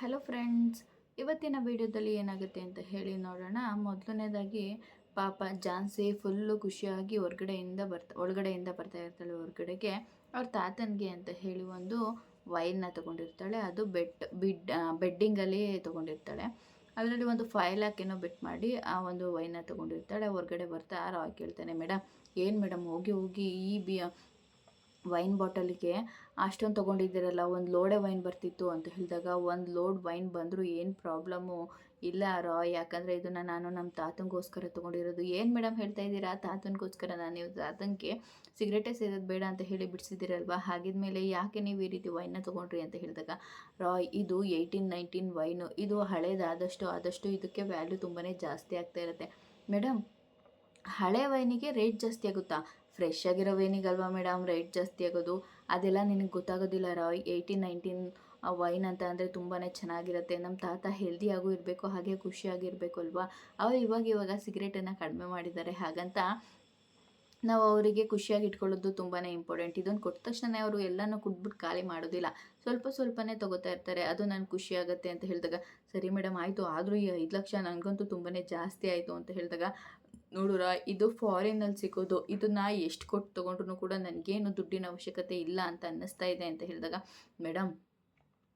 Hello friends ಇವತ್ತಿನ ವಿಡಿಯೋದಲ್ಲಿ ಏನಾಗುತ್ತೆ ಅಂತ ಹೇಳಿ ನೋಡೋಣ. ಮೊದಲನೇದಾಗಿ ಪಾಪ ಜಾನ್ಸಿ ಫುಲ್ಲು ಖುಷಿಯಾಗಿ ಹೊರಗಡೆಯಿಂದ ಬರ್ತಾ, ಒಳಗಡೆಯಿಂದ ಬರ್ತಾ ಇರ್ತಾಳೆ ಹೊರಗಡೆಗೆ. ಅವ್ರ ತಾತನಿಗೆ ಅಂತ ಹೇಳಿ ಒಂದು ವೈನ್ನ ತೊಗೊಂಡಿರ್ತಾಳೆ. ಅದು ಬೆಡ್ ಬಿಡ್ ಬೆಡ್ಡಿಂಗಲ್ಲಿ ತೊಗೊಂಡಿರ್ತಾಳೆ. ಅದರಲ್ಲಿ ಒಂದು ಫೈವ್ ಲ್ಯಾಕ್ ಏನೋ ಬೆಟ್ ಮಾಡಿ ಆ ಒಂದು ವೈನ ತೊಗೊಂಡಿರ್ತಾಳೆ. ಹೊರಗಡೆ ಬರ್ತಾ ರಾಯ್ ಕೇಳ್ತಾನೆ ಮೇಡಮ್ ಏನು ಮೇಡಮ್ ಹೋಗಿ ಹೋಗಿ ಈ ಬಿ ವೈನ್ ಬಾಟಲಿಗೆ ಅಷ್ಟೊಂದು ತೊಗೊಂಡಿದ್ದೀರಲ್ಲ, ಒಂದು ಲೋಡೆ ವೈನ್ ಬರ್ತಿತ್ತು ಅಂತ ಹೇಳಿದಾಗ ಒಂದು ಲೋಡ್ ವೈನ್ ಬಂದರೂ ಏನು ಪ್ರಾಬ್ಲಮ್ಮು ಇಲ್ಲ ರಾ ಯಾಕಂದರೆ ಇದನ್ನು ನಾನು ನಮ್ಮ ತಾತನಿಗೋಸ್ಕರ ತೊಗೊಂಡಿರೋದು. ಏನು ಮೇಡಮ್ ಹೇಳ್ತಾ ಇದ್ದೀರಾ? ತಾತನಿಗೋಸ್ಕರ ನಾನು ನೀವು ತಾತನಿಗೆ ಸಿಗರೇಟೇ ಸೇರೋದು ಬೇಡ ಅಂತ ಹೇಳಿ ಬಿಡಿಸಿದ್ದೀರಲ್ವ? ಹಾಗಿದ್ಮೇಲೆ ಯಾಕೆ ನೀವು ಈ ರೀತಿ ವೈನ್ನ ತೊಗೊಂಡ್ರಿ ಅಂತ ಹೇಳಿದಾಗ, ರಾಯ್, ಇದು ಏಯ್ಟೀನ್ ನೈನ್ಟೀನ್ ವೈನು. ಇದು ಹಳೇದಾದಷ್ಟು, ಆದಷ್ಟು ಇದಕ್ಕೆ ವ್ಯಾಲ್ಯೂ ತುಂಬಾ ಜಾಸ್ತಿ ಆಗ್ತಾ ಇರುತ್ತೆ. ಮೇಡಮ್ ಹಳೆ ವೈನಿಗೆ ರೇಟ್ ಜಾಸ್ತಿ ಆಗುತ್ತಾ? ಫ್ರೆಶ್ ಆಗಿರೋ ಮೇಡಮ್? ರೇಟ್ ಜಾಸ್ತಿ ಆಗೋದು. ಅದೆಲ್ಲ ನಿನಗೆ ಗೊತ್ತಾಗೋದಿಲ್ಲ ರಾಯ್. ಏಯ್ಟೀನ್, ನೈನ್ಟೀನ್ ವೈನ್ ಅಂತ ಅಂದರೆ ತುಂಬಾ ಚೆನ್ನಾಗಿರುತ್ತೆ. ನಮ್ಮ ತಾತ ಹೆಲ್ದಿಯಾಗೂ ಇರಬೇಕು, ಹಾಗೆ ಖುಷಿಯಾಗಿರಬೇಕು ಅಲ್ವಾ? ಅವ್ರು ಇವಾಗ ಇವಾಗ ಸಿಗರೇಟನ್ನು ಕಡಿಮೆ ಮಾಡಿದ್ದಾರೆ. ಹಾಗಂತ ನಾವು ಅವರಿಗೆ ಖುಷಿಯಾಗಿ ಇಟ್ಕೊಳ್ಳೋದು ತುಂಬಾ ಇಂಪಾರ್ಟೆಂಟ್ ಇದೊಂದು ಕೊಟ್ಟ ತಕ್ಷಣ ಅವರು ಎಲ್ಲನೂ ಕುಟ್ಬಿಟ್ಟು ಖಾಲಿ ಮಾಡೋದಿಲ್ಲ. ಸ್ವಲ್ಪ ಸ್ವಲ್ಪನೇ ತೊಗೋತಾ ಇರ್ತಾರೆ. ಅದು ನನಗೆ ಖುಷಿ ಆಗುತ್ತೆ ಅಂತ ಹೇಳಿದಾಗ, ಸರಿ ಮೇಡಮ್, ಆಯಿತು. ಆದರೂ ಈ ಐದು ಲಕ್ಷ ನನಗಂತೂ ತುಂಬಾ ಜಾಸ್ತಿ ಆಯಿತು ಅಂತ ಹೇಳಿದಾಗ ನೋಡುರ, ಇದು ಫಾರಿನಲ್ಲಿ ಸಿಗೋದು, ಇದನ್ನ ಎಷ್ಟು ಕೊಟ್ಟು ತೊಗೊಂಡ್ರು ಕೂಡ ನನಗೇನು ದುಡ್ಡಿನ ಅವಶ್ಯಕತೆ ಇಲ್ಲ ಅಂತ ಅನ್ನಿಸ್ತಾ ಇದೆ ಅಂತ ಹೇಳಿದಾಗ ಮೇಡಮ್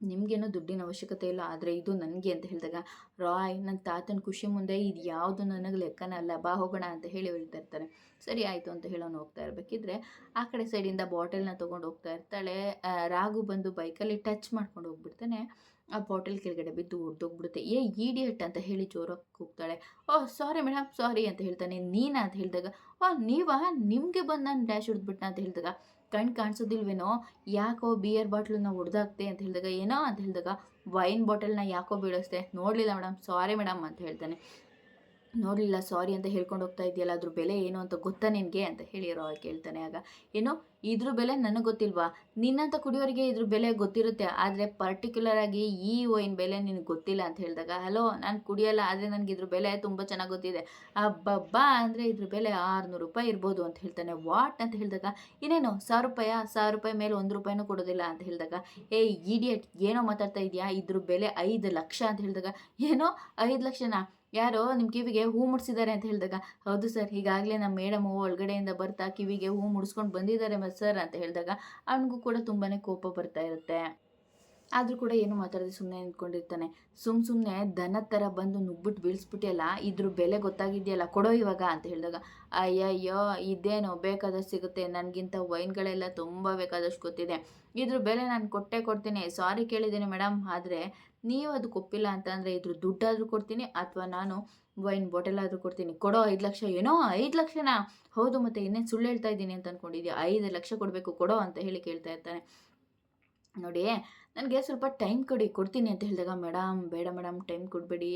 ನಿಮಗೇನು ದುಡ್ಡಿನ ಅವಶ್ಯಕತೆ ಇಲ್ಲ, ಆದರೆ ಇದು ನನಗೆ ಅಂತ ಹೇಳಿದಾಗ, ರಾಯ್ ನನ್ನ ತಾತನ ಖುಷಿ ಮುಂದೆ ಇದು ಯಾವುದು ನನಗೆ ಲೆಕ್ಕನ ಅಲ್ಲ, ಬಾ ಹೋಗೋಣ ಅಂತ ಹೇಳಿ ಹೇಳ್ತಾ ಇರ್ತಾರೆ. ಸರಿ ಆಯಿತು ಅಂತ ಹೇಳೋನು ಹೋಗ್ತಾ ಇರಬೇಕಿದ್ರೆ, ಆ ಕಡೆ ಸೈಡಿಂದ ಬಾಟಲ್ನ ತೊಗೊಂಡು ಹೋಗ್ತಾ ಇರ್ತಾಳೆ ರಾಗು ಬಂದು ಬೈಕಲ್ಲಿ ಟಚ್ ಮಾಡ್ಕೊಂಡು ಹೋಗ್ಬಿಡ್ತಾನೆ. ಆ ಬಾಟಲ್ ಕೆಳಗಡೆ ಬಿದ್ದು ಹೊಡೆದೋಗ್ಬಿಡುತ್ತೆ ಏ ಈಡಿಯಟ್ ಅಂತ ಹೇಳಿ ಜೋರಾಗಿ ಕೂಗ್ತಾಳೆ. ಓ ಸಾರಿ ಮೇಡಮ್ ಸಾರಿ ಅಂತ ಹೇಳ್ತಾನೆ. ನೀನ ಅಂತ ಹೇಳಿದಾಗ, ಓ, ನೀವಾ? ನಿಮಗೆ ಬಂದು ನಾನು ಡ್ಯಾಶ್ ಹೊಡೆದ್ಬಿಟ್ನ ಅಂತ ಹೇಳಿದಾಗ ಕಣ್ಣು ಕಾಣಿಸೋದಿಲ್ವೇನೋ? ಯಾಕೋ ಬಿಯರ್ ಬಾಟ್ಲನ್ನ ಹೊಡೆದಾಕ್ತೆ ಅಂತ ಹೇಳಿದಾಗ, ಏನೋ ಅಂತ ಹೇಳಿದಾಗ ವೈನ್ ಬಾಟಲ್ನ ಯಾಕೋ ಬೀಳಿಸ್ದೆ ನೋಡಲಿಲ್ಲ ಮೇಡಮ್ ಸಾರಿ ಮೇಡಮ್ ಅಂತ ಹೇಳ್ತಾನೆ. ನೋಡಲಿಲ್ಲ ಸಾರಿ ಅಂತ ಹೇಳ್ಕೊಂಡು ಹೋಗ್ತಾ ಇದೆಯಲ್ಲ ಅದ್ರ ಬೆಲೆ ಏನು ಅಂತ ಗೊತ್ತಾ ನಿನಗೆ? ಅಂತ ಹೇಳಿರೋ ಕೇಳ್ತಾನೆ ಆಗ. ಏನೋ, ಇದ್ರ ಬೆಲೆ ನನಗೆ ಗೊತ್ತಿಲ್ವಾ? ನಿನ್ನಂಥ ಕುಡಿಯೋರಿಗೆ ಇದ್ರ ಬೆಲೆ ಗೊತ್ತಿರುತ್ತೆ, ಆದರೆ ಪರ್ಟಿಕ್ಯುಲರ್ ಆಗಿ ಈ ವೈನ್ ಬೆಲೆ ನಿನಗೆ ಗೊತ್ತಿಲ್ಲ ಅಂತ ಹೇಳಿದಾಗ ಹಲೋ ನಾನು ಕುಡಿಯಲ್ಲ, ಆದರೆ ನನಗೆ ಇದ್ರ ಬೆಲೆ ತುಂಬ ಚೆನ್ನಾಗಿ ಗೊತ್ತಿದೆ. ಅಬ್ಬಬ್ಬಾ, ಅಂದರೆ ಇದ್ರ ಬೆಲೆ ಆರುನೂರು ರೂಪಾಯಿ ಇರ್ಬೋದು ಅಂತ ಹೇಳ್ತಾನೆ. ವಾಟ್ ಅಂತ ಹೇಳಿದಾಗ, ಇನ್ನೇನು, ಸಾವಿರ ರೂಪಾಯಿ? ಸಾವಿರ ರೂಪಾಯಿ ಮೇಲೆ ಒಂದು ರೂಪಾಯಿನೂ ಕೊಡೋದಿಲ್ಲ ಅಂತ ಹೇಳಿದಾಗ, ಏ ಇಡಿಯಟ್ ಏನೋ ಮಾತಾಡ್ತಾ ಇದೆಯಾ? ಇದ್ರ ಬೆಲೆ ಐದು ಲಕ್ಷ ಅಂತ ಹೇಳಿದಾಗ, ಏನೋ, ಐದು ಲಕ್ಷನಾ? ಯಾರೋ ನಿಮ್ಮ ಕಿವಿಗೆ ಹೂ ಮುಡ್ಸಿದ್ದಾರೆ ಅಂತ ಹೇಳಿದಾಗ, ಹೌದು ಸರ್, ಈಗಾಗಲೇ ನಮ್ಮ ಮೇಡಮ್ ಒಳಗಡೆಯಿಂದ ಬರ್ತಾ ಕಿವಿಗೆ ಹೂ ಮುಡಿಸ್ಕೊಂಡು ಬಂದಿದ್ದಾರೆ ಮತ್ತು ಸರ್ ಅಂತ ಹೇಳಿದಾಗ, ಅವನಿಗೂ ಕೂಡ ತುಂಬಾ ಕೋಪ ಬರ್ತಾ ಇರುತ್ತೆ. ಆದರೂ ಕೂಡ ಏನು ಮಾತಾಡದೆ ಸುಮ್ಮನೆ ನಿಂತ್ಕೊಂಡಿರ್ತಾನೆ. ಸುಮ್ ಸುಮ್ಮನೆ ದನದ ಥರ ಬಂದು ನುಗ್ಬಿಟ್ಟು ಬೀಳಿಸ್ಬಿಟ್ಟಿಯಲ್ಲ ಇದ್ರ ಬೆಲೆ ಗೊತ್ತಾಗಿದೆಯಲ್ಲ, ಕೊಡೋ ಇವಾಗ ಅಂತ ಹೇಳಿದಾಗ, ಅಯ್ಯಯ್ಯೋ, ಇದೇನೋ ಬೇಕಾದಷ್ಟು ಸಿಗುತ್ತೆ, ನನಗಿಂತ ವೈನ್ಗಳೆಲ್ಲ ತುಂಬ ಬೇಕಾದಷ್ಟು ಗೊತ್ತಿದೆ. ಇದ್ರ ಬೆಲೆ ನಾನು ಕೊಟ್ಟೆ ಕೊಡ್ತೀನಿ. ಸಾರಿ ಕೇಳಿದ್ದೀನಿ ಮೇಡಮ್, ಆದರೆ ನೀವು ಅದಕ್ಕೆ ಒಪ್ಪಿಲ್ಲ ಅಂತಂದರೆ ಇದ್ರ ದುಡ್ಡಾದರೂ ಕೊಡ್ತೀನಿ ಅಥವಾ ನಾನು ವೈನ್ ಬಾಟಲ್ ಆದರೂ ಕೊಡ್ತೀನಿ. ಕೊಡೋ ಐದು ಲಕ್ಷ ಏನೋ ಐದು ಲಕ್ಷನಾ? ಹೌದು, ಮತ್ತೆ ಇನ್ನೇನು ಸುಳ್ಳು ಹೇಳ್ತಾ ಇದ್ದೀನಿ ಅಂತ ಅಂದ್ಕೊಂಡಿದ್ಯಾ ಐದು ಲಕ್ಷ ಕೊಡಬೇಕು, ಕೊಡೋ ಅಂತ ಹೇಳಿ ಕೇಳ್ತಾ ಇರ್ತಾನೆ. ನೋಡಿ, ನನಗೆ ಸ್ವಲ್ಪ ಟೈಮ್ ಕೊಡಿ, ಕೊಡ್ತೀನಿ ಅಂತ ಹೇಳಿದಾಗ, ಮೇಡಮ್, ಬೇಡ ಮೇಡಮ್, ಟೈಮ್ ಕೊಡಬೇಡಿ,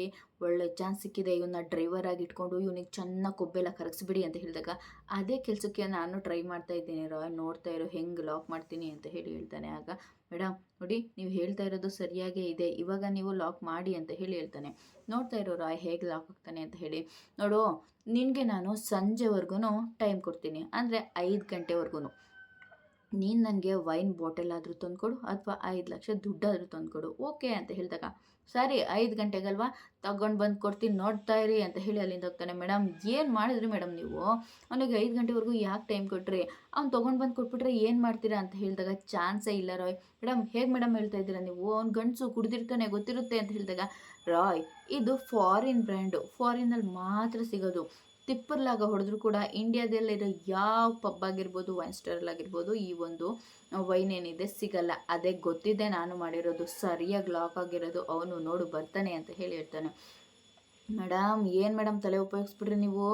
ಒಳ್ಳೆ ಚಾನ್ಸ್ ಸಿಕ್ಕಿದೆ ಇವನ್ನ ಡ್ರೈವರ್ ಆಗಿ ಇಟ್ಕೊಂಡು ಇವನಿಗೆ ಚೆನ್ನಾಗಿ ಕೊಬ್ಬೆಲ್ಲ ಕರಗಿಸ್ಬಿಡಿ ಅಂತ ಹೇಳಿದಾಗ, ಅದೇ ಕೆಲಸಕ್ಕೆ ನಾನು ಟ್ರೈ ಮಾಡ್ತಾ ಇದ್ದೀನಿ ರಾಯ್ ನೋಡ್ತಾ ಇರೋ, ಹೆಂಗೆ ಲಾಕ್ ಮಾಡ್ತೀನಿ ಅಂತ ಹೇಳಿ ಹೇಳ್ತಾನೆ. ಆಗ, ಮೇಡಮ್, ನೋಡಿ, ನೀವು ಹೇಳ್ತಾ ಇರೋದು ಸರಿಯಾಗೇ ಇದೆ, ಇವಾಗ ನೀವು ಲಾಕ್ ಮಾಡಿ ಅಂತ ಹೇಳಿ ಹೇಳ್ತಾನೆ. ನೋಡ್ತಾ ಇರೋ ರಾಯ್ ಹೇಗೆ ಲಾಕ್ ಆಗ್ತಾನೆ ಅಂತ ಹೇಳಿ. ನೋಡು, ನಿನಗೆ ನಾನು ಸಂಜೆವರೆಗೂ ಟೈಮ್ ಕೊಡ್ತೀನಿ, ಅಂದರೆ ಐದು ಗಂಟೆವರೆಗೂ ನೀನು ನನಗೆ ವೈನ್ ಬಾಟಲ್ ಆದರೂ ತಂದುಕೊಡು ಅಥವಾ ಐದು ಲಕ್ಷ ದುಡ್ಡಾದರೂ ತಂದುಕೊಡು. ಓಕೆ ಅಂತ ಹೇಳಿದಾಗ, ಸರಿ, ಐದು ಗಂಟೆಗಲ್ವಾ? ತಗೊಂಡು ಬಂದು ಕೊಡ್ತೀನಿ, ನೋಡ್ತಾ ಇರಿ ಅಂತ ಹೇಳಿ ಅಲ್ಲಿಂದ ಹೋಗ್ತಾನೆ. ಮೇಡಮ್ ಏನು ಮಾಡಿದ್ರಿ ಮೇಡಮ್ ನೀವು? ಅವನಿಗೆ ಐದು ಗಂಟೆವರೆಗೂ ಯಾಕೆ ಟೈಮ್ ಕೊಟ್ರಿ? ಅವ್ನು ತೊಗೊಂಡು ಬಂದು ಕೊಟ್ಬಿಟ್ರೆ ಏನು ಮಾಡ್ತೀರಾ ಅಂತ ಹೇಳಿದಾಗ, ಚಾನ್ಸೇ ಇಲ್ಲ ರಾಯ್. ಮೇಡಮ್ ಹೇಗೆ ಮೇಡಮ್ ಹೇಳ್ತಾ ಇದ್ದೀರಾ ನೀವು? ಅವ್ನು ಗಂಡಸು ಕುಡಿದಿರ್ತಾನೆ, ಗೊತ್ತಿರುತ್ತೆ ಅಂತ ಹೇಳಿದಾಗ, ರಾಯ್, ಇದು ಫಾರಿನ್ ಬ್ರ್ಯಾಂಡು ಫಾರಿನಲ್ಲಿ ಮಾತ್ರ ಸಿಗೋದು. ತಿಪ್ಪರ್ಲಾಗ ಹೊಡೆದ್ರು ಕೂಡ ಇಂಡಿಯಾದಲ್ಲಿರೋ ಯಾವ ಪಬ್ ಆಗಿರ್ಬೋದು, ವೈನ್ ಸ್ಟೋರಲ್ಲಾಗಿರ್ಬೋದು ಈ ಒಂದು ವೈನ್ ಏನಿದೆ ಸಿಗಲ್ಲ. ಅದೇ ಗೊತ್ತಿದೆ ನಾನು ಮಾಡಿರೋದು ಸರಿಯಾಗಿ ಲಾಕ್ ಆಗಿರೋದು, ಅವನು ನೋಡು ಬರ್ತಾನೆ ಅಂತ ಹೇಳಿ ಹೇಳ್ತಾನೆ. ಮೇಡಮ್, ಏನು ಮೇಡಮ್ ತಲೆ ಉಪಯೋಗಿಸ್ಬಿಟ್ರಿ ನೀವು?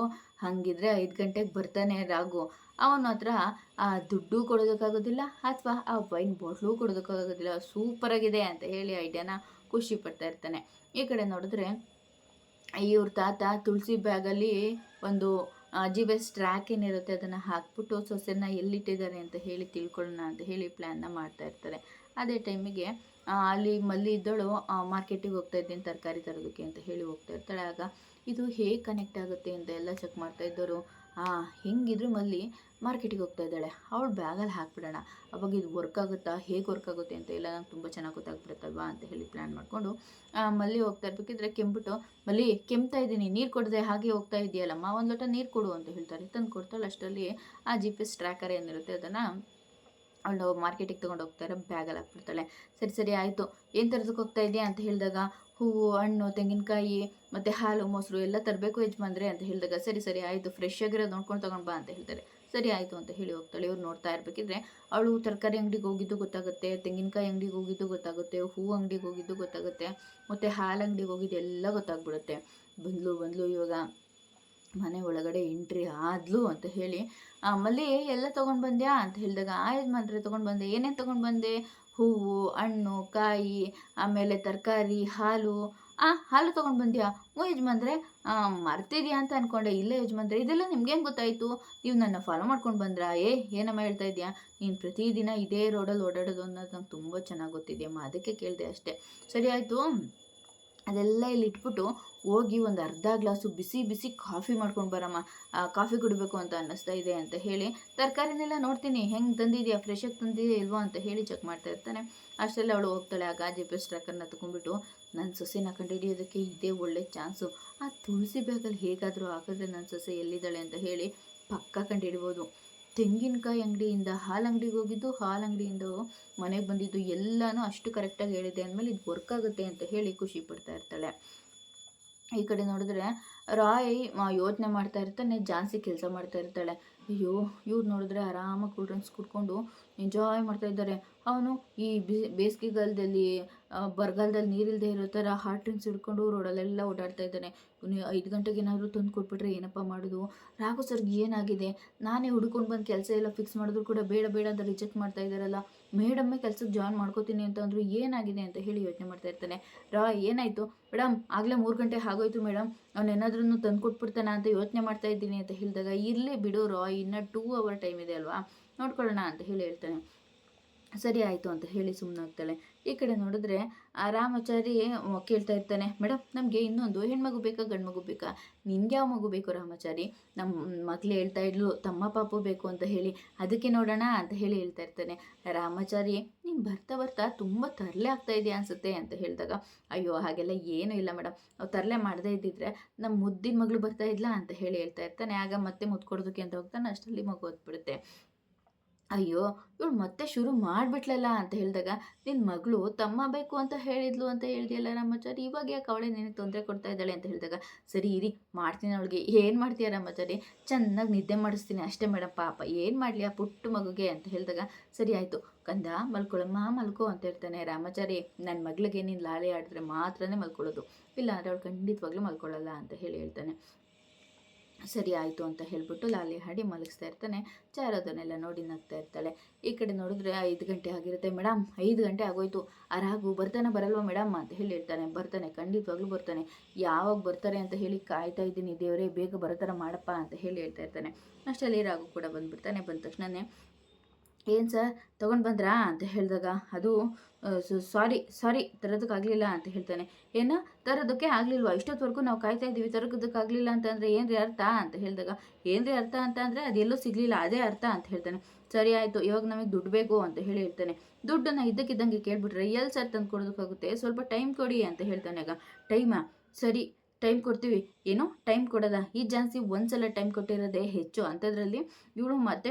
ಹಾಗಿದ್ರೆ ಐದು ಗಂಟೆಗೆ ಬರ್ತಾನೆ ರಾಗು ಅವನ ಹತ್ರ ಆ, ದುಡ್ಡು ಕೊಡೋದಕ್ಕಾಗೋದಿಲ್ಲ ಅಥವಾ ಆ ವೈನ್ ಬಾಟ್ಲು ಕೊಡೋದಕ್ಕಾಗೋದಿಲ್ಲ, ಸೂಪರಾಗಿದೆ ಅಂತ ಹೇಳಿ ಐಡಿಯಾನ ಖುಷಿ ಪಡ್ತಾ ಇರ್ತಾನೆ. ಈ ಕಡೆ ನೋಡಿದ್ರೆ ಇವ್ರ ತಾತ ತುಳಸಿ ಬ್ಯಾಗಲ್ಲಿ ಒಂದು ಜಿ ಬೆಸ್ ಟ್ರ್ಯಾಕ್ ಏನಿರುತ್ತೆ, ಅದನ್ನು ಹಾಕ್ಬಿಟ್ಟು ಸೊಸೆನ ಎಲ್ಲಿಟ್ಟಿದ್ದಾರೆ ಅಂತ ಹೇಳಿ ತಿಳ್ಕೊಳ್ಳೋಣ ಅಂತ ಹೇಳಿ ಪ್ಲ್ಯಾನ್ನ ಮಾಡ್ತಾ ಇರ್ತಾರೆ. ಅದೇ ಟೈಮಿಗೆ ಅಲ್ಲಿ ಮಲ್ಲಿ ಇದ್ದಳು ಮಾರ್ಕೆಟಿಗೆ ಹೋಗ್ತಾ ಇದ್ದೀನಿ, ತರಕಾರಿ ತರೋದಕ್ಕೆ ಅಂತ ಹೇಳಿ ಹೋಗ್ತಾ ಇರ್ತಾಳೆ. ಆಗ, ಇದು ಹೇಗೆ ಕನೆಕ್ಟ್ ಆಗುತ್ತೆ? ಅಂತ ಎಲ್ಲ ಚೆಕ್ ಮಾಡ್ತಾ ಇದ್ದವರು. ಹಾಂ ಹೆಂಗಿದ್ರು ಮಲ್ಲಿ ಮಾರ್ಕೆಟಿಗೆ ಹೋಗ್ತಾ ಇದ್ದಾಳೆ. ಅವಳು ಬ್ಯಾಗಲ್ಲಿ ಹಾಕ್ಬಿಡೋಣ. ಅವಾಗ ಇದು ವರ್ಕ್ ಆಗುತ್ತಾ? ಹೇಗೆ ವರ್ಕ್ ಆಗುತ್ತೆ ಅಂತ ಎಲ್ಲ ನಂಗೆ ತುಂಬ ಚೆನ್ನಾಗಿ ಗೊತ್ತಾಗ್ಬಿಡುತ್ತಲ್ವಾ ಅಂತ ಹೇಳಿ ಪ್ಲ್ಯಾನ್ ಮಾಡಿಕೊಂಡು ಮಲ್ಲಿ ಹೋಗ್ತಾ ಇರ್ಬೇಕಿದ್ರೆ ಕೆಂಬಿಟ್ಟು ಮಲ್ಲಿ ಕೆಮ್ತಾ ಇದ್ದೀನಿ, ನೀರು ಕೊಡದೆ ಹಾಗೆ ಹೋಗ್ತಾ ಇದೆಯಲ್ಲಮ್ಮ, ಒಂದು ಲೋಟ ನೀರು ಕೊಡು ಅಂತ ಹೇಳ್ತಾರೆ. ತಂದು ಕೊಡ್ತಾಳೆ ಅಷ್ಟರಲ್ಲಿ ಆ ಜಿ ಪಿ ಎಸ್ ಟ್ರ್ಯಾಕರ್ ಏನಿರುತ್ತೆ ಅದನ್ನು ಅವಳು ಮಾರ್ಕೆಟಿಗೆ ತೊಗೊಂಡು ಹೋಗ್ತಾರೆ, ಬ್ಯಾಗಲ್ಲಿ ಹಾಕ್ಬಿಡ್ತಾಳೆ. ಸರಿ ಸರಿ, ಆಯಿತು. ಏನು ತರೋದಕ್ಕೆ ಹೋಗ್ತಾ ಇದೆಯಾ ಅಂತ ಹೇಳಿದಾಗ, ಹೂವು, ಹಣ್ಣು, ತೆಂಗಿನಕಾಯಿ, ಮತ್ತು ಹಾಲು, ಮೊಸರು ಎಲ್ಲ ತರಬೇಕು ಯಜಮಾನ್ರೆ ಅಂತ ಹೇಳಿದಾಗ, ಸರಿ ಸರಿ, ಆಯಿತು. ಫ್ರೆಶ್ ಆಗಿರೋದು ನೋಡ್ಕೊಂಡು ತಗೊಂಡು ಬಾ ಅಂತ ಹೇಳ್ತಾರೆ. ಸರಿ, ಆಯಿತು ಅಂತ ಹೇಳಿ ಹೋಗ್ತಾಳೆ. ಇವ್ರು ನೋಡ್ತಾ ಇರಬೇಕಿದ್ರೆ, ಅವಳು ತರಕಾರಿ ಅಂಗಡಿಗೆ ಹೋಗಿದ್ದು ಗೊತ್ತಾಗುತ್ತೆ, ತೆಂಗಿನಕಾಯಿ ಅಂಗಡಿಗೆ ಹೋಗಿದ್ದು ಗೊತ್ತಾಗುತ್ತೆ, ಹೂವು ಅಂಗಡಿಗೆ ಹೋಗಿದ್ದು ಗೊತ್ತಾಗುತ್ತೆ, ಮತ್ತು ಹಾಲು ಅಂಗಡಿಗೆ ಹೋಗಿದ್ದು ಎಲ್ಲ ಗೊತ್ತಾಗ್ಬಿಡುತ್ತೆ. ಬಂದ್ಲು ಬಂದ್ಲು ಇವಾಗ. ಮನೆ ಒಳಗಡೆ ಎಂಟ್ರಿ ಆದ್ಲು ಅಂತ ಹೇಳಿ ಮಲ್ಲಿ ಎಲ್ಲ ತೊಗೊಂಡು ಬಂದ್ಯಾ? ಅಂತ ಹೇಳಿದಾಗ ಆ ಮಾತ್ರ, ತೊಗೊಂಡು ಬಂದೆ. ಏನೇನು ತೊಗೊಂಡು ಬಂದೆ? ಹೂವು, ಹಣ್ಣು, ಕಾಯಿ, ಆಮೇಲೆ ತರಕಾರಿ, ಹಾಲು. ಆ, ಹಾಲು ತೊಗೊಂಡು ಬಂದ್ಯಾ? ಹ್ಞೂ ಯಜಮಾನ್ರೆ ಮರ್ತಿದ್ಯಾ ಅಂತ ಅಂದ್ಕೊಂಡೆ ಇಲ್ಲ ಯಜಮಾನ್ರೆ ಇದೆಲ್ಲ ನಿಮ್ಗೇನು ಗೊತ್ತಾಯಿತು? ನೀವು ನನ್ನ ಫಾಲೋ ಮಾಡ್ಕೊಂಡು ಬಂದ್ರಾ? ಏ, ಏನಮ್ಮ ಹೇಳ್ತಾ ಇದೆಯಾ? ನೀನು ಪ್ರತಿದಿನ ಇದೇ ರೋಡಲ್ಲಿ ಓಡಾಡೋದು ಅನ್ನೋದು ನಂಗೆ ತುಂಬ ಚೆನ್ನಾಗಿ ಗೊತ್ತಿದೆಯಮ್ಮ ಅದಕ್ಕೆ ಕೇಳಿದೆ ಅಷ್ಟೇ. ಸರಿ, ಆಯಿತು. ಅದೆಲ್ಲ ಇಲ್ಲಿ ಇಟ್ಬಿಟ್ಟು ಹೋಗಿ ಒಂದು ಅರ್ಧ ಗ್ಲಾಸು ಬಿಸಿ ಬಿಸಿ ಕಾಫಿ ಮಾಡ್ಕೊಂಡು ಬರಮ್ಮ. ಕಾಫಿ ಕುಡಿಬೇಕು ಅಂತ ಅನ್ನಿಸ್ತಾ ಇದೆ ಅಂತ ಹೇಳಿ ತರಕಾರಿನೆಲ್ಲ ನೋಡ್ತೀನಿ. ಹೆಂಗೆ ತಂದಿದೆಯಾ? ಫ್ರೆಶಾಗಿ ತಂದಿದೆಯಾ ಇಲ್ವೋ ಅಂತ ಹೇಳಿ ಚೆಕ್ ಮಾಡ್ತಾ ಇರ್ತಾನೆ. ಅಷ್ಟೆಲ್ಲ ಅವಳು ಹೋಗ್ತಾಳೆ. ಆ ಗಾಜಿ ಪೇಸ್ಟ್ ಟ್ರ್ಯಾಕರ್ನ ತಗೊಂಡ್ಬಿಟ್ಟು ನನ್ನ ಸೊಸೆನ ಕಂಡುಹಿಡಿಯೋದಕ್ಕೆ ಇದೇ ಒಳ್ಳೆ ಚಾನ್ಸು. ಆ ತುಳಸಿ ಬ್ಯಾಗಲ್ಲಿ ಹೇಗಾದರೂ ಹಾಕಿದ್ರೆ ನನ್ನ ಸೊಸೆ ಎಲ್ಲಿದ್ದಾಳೆ? ಅಂತ ಹೇಳಿ ಪಕ್ಕ ಕಂಡುಹಿಡ್ಬೋದು. ತೆಂಗಿನಕಾಯಿ ಅಂಗಡಿಯಿಂದ ಹಾಲು ಅಂಗಡಿಗೆ ಹೋಗಿದ್ದು, ಹಾಲು ಅಂಗಡಿಯಿಂದ ಮನೆಗೆ ಬಂದಿದ್ದು, ಎಲ್ಲನೂ ಅಷ್ಟು ಕರೆಕ್ಟಾಗಿ ಹೇಳಿದೆ ಅಂದಮೇಲೆ ಇದು ವರ್ಕ್ ಆಗುತ್ತೆ ಅಂತ ಹೇಳಿ ಖುಷಿ ಪಡ್ತಾ ಇರ್ತಾಳೆ. ಈ ಕಡೆ ನೋಡಿದ್ರೆ ರಾಯ್ ಯೋಚನೆ ಮಾಡ್ತಾ ಇರ್ತಾನೆ, ಜಾನ್ಸಿ ಕೆಲಸ ಮಾಡ್ತಾ ಇರ್ತಾಳೆ. ಅಯ್ಯೋ, ಇವ್ರು ನೋಡಿದ್ರೆ ಆರಾಮಾಗಿ ಕೂಲ್ ಡ್ರಿಂಕ್ಸ್ ಕುಡ್ಕೊಂಡು ಎಂಜಾಯ್ ಮಾಡ್ತಾ ಇದ್ದಾರೆ. ಅವನು ಈ ಬೇಸಿಗೆಗಾಲದಲ್ಲಿ ಬರಗಾಲದಲ್ಲಿ ನೀರಿಲ್ಲದೆ ಇರೋ ಥರ ಹಾಟ್ ಡ್ರಿಂಕ್ಸ್ ಹಿಡ್ಕೊಂಡು ರೋಡಲ್ಲೆಲ್ಲ ಓಡಾಡ್ತಾ ಇದ್ದಾನೆ. ಐದು ಗಂಟೆಗೆ ಏನಾದರೂ ತಂದು ಕೊಟ್ಬಿಟ್ರೆ ಏನಪ್ಪ ಮಾಡೋದು? ರಾಘು ಸರ್ಗೆ ಏನಾಗಿದೆ? ನಾನೇ ಹುಡ್ಕೊಂಡು ಬಂದು ಕೆಲಸ ಎಲ್ಲ ಫಿಕ್ಸ್ ಮಾಡಿದ್ರು ಕೂಡ ಬೇಡ ಬೇಡ ಅಂತ ರಿಜೆಕ್ಟ್ ಮಾಡ್ತಾ ಇದ್ದಾರಲ್ಲ. ಮೇಡಮ್ಮೇ ಕೆಲಸಕ್ಕೆ ಜಾಯ್ನ್ ಮಾಡ್ಕೋತೀನಿ ಅಂತ ಅಂದರು ಏನಾಗಿದೆ ಅಂತ ಹೇಳಿ ಯೋಚನೆ ಮಾಡ್ತಾ ಇರ್ತಾನೆ. ರಾ, ಏನಾಯಿತು? ಮೇಡಮ್, ಆಗಲೇ ಮೂರು ಗಂಟೆ ಆಗೋಯ್ತು ಮೇಡಮ್. ಅವನೇನಾದ್ರೂ ತಂದು ಕೊಟ್ಬಿಡ್ತಾನ ಅಂತ ಯೋಚನೆ ಮಾಡ್ತಾ ಇದ್ದೀನಿ ಅಂತ ಹೇಳಿದಾಗ, ಇರಲಿ ಬಿಡು ರಾ, ಇನ್ನು ಟೂ ಅವರ್ ಟೈಮ್ ಇದೆ ಅಲ್ವಾ? ನೋಡ್ಕೊಳ್ಳೋಣ ಅಂತ ಹೇಳಿ ಹೇಳ್ತಾನೆ. ಸರಿ ಆಯಿತು ಅಂತ ಹೇಳಿ ಸುಮ್ಮನಾಗ್ತಾಳೆ ಈ ಕಡೆ ನೋಡಿದ್ರೆ ರಾಮಾಚಾರಿ ಕೇಳ್ತಾ ಇರ್ತಾನೆ ಮೇಡಮ್ ನಮಗೆ ಇನ್ನೊಂದು ಹೆಣ್ಮಗು ಬೇಕಾ ಗಂಡು ಮಗು ಬೇಕಾ? ನಿನ್ಗೆ ಯಾವ ಮಗು ಬೇಕು ರಾಮಾಚಾರಿ? ನಮ್ಮ ಮಗ್ಳು ಹೇಳ್ತಾ ಇದ್ಲು, ತಮ್ಮ ಪಾಪು ಬೇಕು ಅಂತ ಹೇಳಿ, ಅದಕ್ಕೆ ನೋಡೋಣ ಅಂತ ಹೇಳಿ ಹೇಳ್ತಾ ಇರ್ತಾನೆ. ರಾಮಾಚಾರಿ, ನೀನು ಬರ್ತಾ ಬರ್ತಾ ತುಂಬ ತರಲೆ ಆಗ್ತಾ ಇದೆಯಾ ಅನ್ಸುತ್ತೆ ಅಂತ ಹೇಳಿದಾಗ, ಅಯ್ಯೋ, ಹಾಗೆಲ್ಲ ಏನೂ ಇಲ್ಲ ಮೇಡಮ್ ಅವು ತರಲೆ ಮಾಡದೇ ಇದ್ದಿದ್ರೆ ನಮ್ಮ ಮುದ್ದಿನ ಮಗಳು ಬರ್ತಾ ಇದ್ಲಾ? ಅಂತ ಹೇಳಿ ಹೇಳ್ತಾ ಇರ್ತಾನೆ. ಆಗ ಮತ್ತೆ ಮುದ್ದು ಕೊಡೋದಕ್ಕೆ ಅಂತ ಹೋಗ್ತಾನೆ, ಅಷ್ಟರಲ್ಲಿ ಮಗು ಹೊತ್ಬಿಡುತ್ತೆ. ಅಯ್ಯೋ, ಇವಳು ಮತ್ತೆ ಶುರು ಮಾಡಿಬಿಟ್ಲಲ್ಲ ಅಂತ ಹೇಳಿದಾಗ ನಿನ್ನ ಮಗಳು ತಮ್ಮ ಬೇಕು ಅಂತ ಹೇಳಿದ್ಲು ಅಂತ ಹೇಳಿದೆಯಲ್ಲ ರಾಮಾಚಾರಿ? ಇವಾಗ ಯಾಕೆ ಅವಳೇ ನಿನಗೆ ತೊಂದರೆ ಕೊಡ್ತಾ ಇದ್ದಾಳೆ ಅಂತ ಹೇಳಿದಾಗ, ಸರಿ ಇರಿ, ಮಾಡ್ತೀನಿ ಅವಳಿಗೆ. ಏನು ಮಾಡ್ತೀಯ ರಾಮಾಚಾರಿ? ಚೆನ್ನಾಗಿ ನಿದ್ದೆ ಮಾಡಿಸ್ತೀನಿ ಅಷ್ಟೇ ಮೇಡಮ್ ಪಾಪ. ಏನು ಮಾಡಲಿ ಆ ಪುಟ್ಟ ಮಗುಗೆ ಅಂತ ಹೇಳಿದಾಗ, ಸರಿ ಆಯಿತು. ಕಂದ ಮಲ್ಕೊಳಮ್ಮ ಮಲ್ಕೋ ಅಂತ ಹೇಳ್ತಾನೆ ರಾಮಾಚಾರಿ. ನನ್ನ ಮಗಳಿಗೆ ನೀನು ಲಾಳಿ ಆಡಿದ್ರೆ ಮಾತ್ರನೇ ಮಲ್ಕೊಳ್ಳೋದು. ಇಲ್ಲ ಅಂದರೆ ಅವಳು ಖಂಡಿತವಾಗ್ಲೂ ಮಲ್ಕೊಳ್ಳಲ್ಲ ಅಂತ ಹೇಳಿ ಹೇಳ್ತಾನೆ. ಸರಿ ಆಯಿತು ಅಂತ ಹೇಳ್ಬಿಟ್ಟು ಲಾಲಿ ಹಾಡಿ ಮಲಗಿಸ್ತಾ ಇರ್ತಾನೆ. ಚಾರು ಅದನ್ನೆಲ್ಲ ನೋಡಿ ನಗ್ತಾ ಇರ್ತಾಳೆ. ಈ ಕಡೆ ನೋಡಿದ್ರೆ ಐದು ಗಂಟೆ ಆಗಿರುತ್ತೆ. ಮೇಡಮ್ ಐದು ಗಂಟೆ ಆಗೋಯ್ತು. ಅರಾಗು ಬರ್ತಾನೆ ಬರಲ್ವಾ ಮೇಡಮ್ ಅಂತ ಹೇಳಿರ್ತಾನೆ ಬರ್ತಾನೆ, ಖಂಡಿತವಾಗ್ಲೂ ಬರ್ತಾನೆ. ಯಾವಾಗ ಬರ್ತಾರೆ ಅಂತ ಹೇಳಿ ಕಾಯ್ತಾ ಇದ್ದೀನಿ ದೇವರೇ, ಬೇಗ ಬರೋ ಮಾಡಪ್ಪ ಅಂತ ಹೇಳಿ ಹೇಳ್ತಾ ಇರ್ತಾನೆ. ಅಷ್ಟರಲ್ಲಿ ರಾಗು ಕೂಡ ಬಂದುಬಿಡ್ತಾನೆ. ಬಂದ ತಕ್ಷಣವೇ ಏನು ಸರ್? ತೊಗೊಂಡು ಬಂದ್ರಾ ಅಂತ ಹೇಳಿದಾಗ ಅದು ಸಾರಿ ಸಾರಿ ತರೋದಕ್ಕಾಗಲಿಲ್ಲ ಅಂತ ಹೇಳ್ತಾನೆ. ಏನು? ತರೋದಕ್ಕೆ ಆಗಲಿಲ್ವಾ? ಇಷ್ಟೊತ್ತವರೆಗೂ ನಾವು ಕಾಯ್ತಾ ಇದ್ದೀವಿ ತರೋದಕ್ಕಾಗಲಿಲ್ಲ ಅಂತಂದರೆ ಏನು ಅರ್ಥ ಅಂತ ಹೇಳಿದಾಗ ಏನು ಅರ್ಥ ಅಂತ ಅಂದರೆ ಅದೆಲ್ಲೂ ಸಿಗಲಿಲ್ಲ, ಅದೇ ಅರ್ಥ ಅಂತ ಹೇಳ್ತಾನೆ. ಸರಿ ಆಯಿತು, ಇವಾಗ ನಮಗೆ ದುಡ್ಡು ಬೇಕು ಅಂತ ಹೇಳಿ ಹೇಳ್ತಾನೆ. ದುಡ್ಡನ್ನು ಇದ್ದಕ್ಕಿದ್ದಂಗೆ ಕೇಳಿಬಿಟ್ರೆ ಎಲ್ಲಿ ಸರ್ ತಂದು ಕೊಡೋದಕ್ಕಾಗುತ್ತೆ ಸ್ವಲ್ಪ ಟೈಮ್ ಕೊಡಿ ಅಂತ ಹೇಳ್ತಾನೆ ಆಗ. ಟೈಮಾ? ಸರಿ ಟೈಮ್ ಕೊಡ್ತೀವಿ. ಏನು ಟೈಮ್ ಕೊಡೋದ? ಈ ಜಾನ್ಸಿ ಒಂದ್ಸಲ ಟೈಮ್ ಕೊಟ್ಟಿರೋದೇ ಹೆಚ್ಚು. ಅಂಥದ್ರಲ್ಲಿ ಇವಳು ಮತ್ತೆ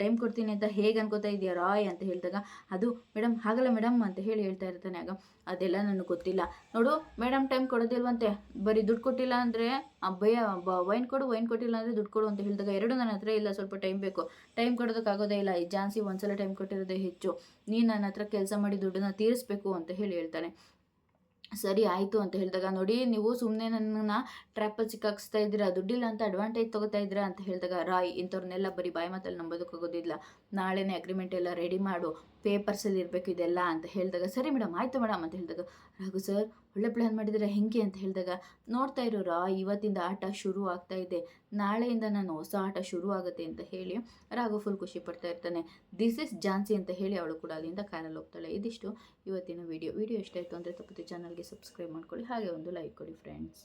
ಟೈಮ್ ಕೊಡ್ತೀನಿ ಅಂತ ಹೇಗೆ ಅನ್ಕೋತಾ ಇದೆಯಾ? ರಾಯ್ ಅಂತ ಹೇಳಿದಾಗ, ಅದು ಮೇಡಮ್ ಹಾಗಲ್ಲ ಮೇಡಮ್ ಅಂತ ಹೇಳಿ ಹೇಳ್ತಾ ಇರ್ತಾನೆ ಆಗ. ಅದೆಲ್ಲ ನನಗೆ ಗೊತ್ತಿಲ್ಲ. ನೋಡು ಮೇಡಮ್ ಟೈಮ್ ಕೊಡೋದಿಲ್ವಂತೆ? ಬರೀ ದುಡ್ಡು ಕೊಟ್ಟಿಲ್ಲ ಅಂದರೆ ಭಯ ವೈನ್ ಕೊಡು, ವೈನ್ ಕೊಟ್ಟಿಲ್ಲ ಅಂದರೆ ದುಡ್ಡು ಕೊಡು ಅಂತ ಹೇಳಿದಾಗ ಎರಡು ನನ್ನ ಹತ್ರ ಇಲ್ಲ, ಸ್ವಲ್ಪ ಟೈಮ್ ಬೇಕು. ಟೈಮ್ ಕೊಡೋದಕ್ಕಾಗೋದೇ ಇಲ್ಲ. ಈ ಜಾನ್ಸಿ ಒಂದ್ಸಲ ಟೈಮ್ ಕೊಟ್ಟಿರೋದೇ ಹೆಚ್ಚು. ನೀನು ನನ್ನ ಹತ್ರ ಕೆಲಸ ಮಾಡಿ ದುಡ್ಡನ್ನ ತೀರಿಸ್ಬೇಕು ಅಂತ ಹೇಳಿ ಹೇಳ್ತಾನೆ. ಸರಿ ಆಯಿತು ಅಂತ ಹೇಳಿದಾಗ, ನೋಡಿ, ನೀವು ಸುಮ್ಮನೆ ನನ್ನನ್ನು ಟ್ರ್ಯಾಪಲ್ಲಿ ಸಿಕ್ಕಾಕ್ಸ್ತಾ ಇದ್ದೀರಾ, ದುಡ್ಡಿಲ್ಲ ಅಂತ ಅಡ್ವಾಂಟೇಜ್ ತೊಗೋತಾ ಇದ್ದೀರಾ ಅಂತ ಹೇಳಿದಾಗ, ರಾಯ್, ಇಂಥವ್ರನ್ನೆಲ್ಲ ಬರೀ ಬಾಯಿ ಮಾತಲ್ಲಿ ನಂಬೋದಕ್ಕಾಗೋದಿಲ್ಲ. ನಾಳೆನೇ ಅಗ್ರಿಮೆಂಟ್ ಎಲ್ಲ ರೆಡಿ ಮಾಡು. ಪೇಪರ್ಸಲ್ಲಿ ಇರಬೇಕು ಇದೆಲ್ಲ ಅಂತ ಹೇಳಿದಾಗ, ಸರಿ ಮೇಡಮ್, ಆಯಿತು ಮೇಡಮ್, ಅಂತ ಹೇಳಿದಾಗ, ರಘು ಸರ್, ಒಳ್ಳೆ ಪ್ಲ್ಯಾನ್ ಮಾಡಿದರೆ ಹೆಂಗೆ? ಅಂತ ಹೇಳಿದಾಗ, ನೋಡ್ತಾ ಇರೋರಾ, ಇವತ್ತಿಂದ ಆಟ ಶುರು ಆಗ್ತಾ ಇದೆ. ನಾಳೆಯಿಂದ ನಾನು ಹೊಸ ಆಟ ಶುರು ಆಗುತ್ತೆ, ಅಂತ ಹೇಳಿ ರಾಘು ಫುಲ್ ಖುಷಿ ಪಡ್ತಾ ಇರ್ತಾನೆ. ದಿಸ್ ಇಸ್ ಜಾನ್ಸಿ ಅಂತ ಹೇಳಿ ಅವಳು ಕೂಡ ಅಲ್ಲಿಂದ ಕಾರಲ್ಲಿ ಹೋಗ್ತಾಳೆ. ಇದಿಷ್ಟು ಇವತ್ತಿನ ವಿಡಿಯೋ ವಿಡಿಯೋ ಎಷ್ಟಾಯಿತು ಅಂದರೆ ತಪ್ಪದೆ ಚಾನಲ್ಗೆ ಸಬ್ಸ್ಕ್ರೈಬ್ ಮಾಡ್ಕೊಳ್ಳಿ. ಹಾಗೆ ಒಂದು ಲೈಕ್ ಕೊಡಿ ಫ್ರೆಂಡ್ಸ್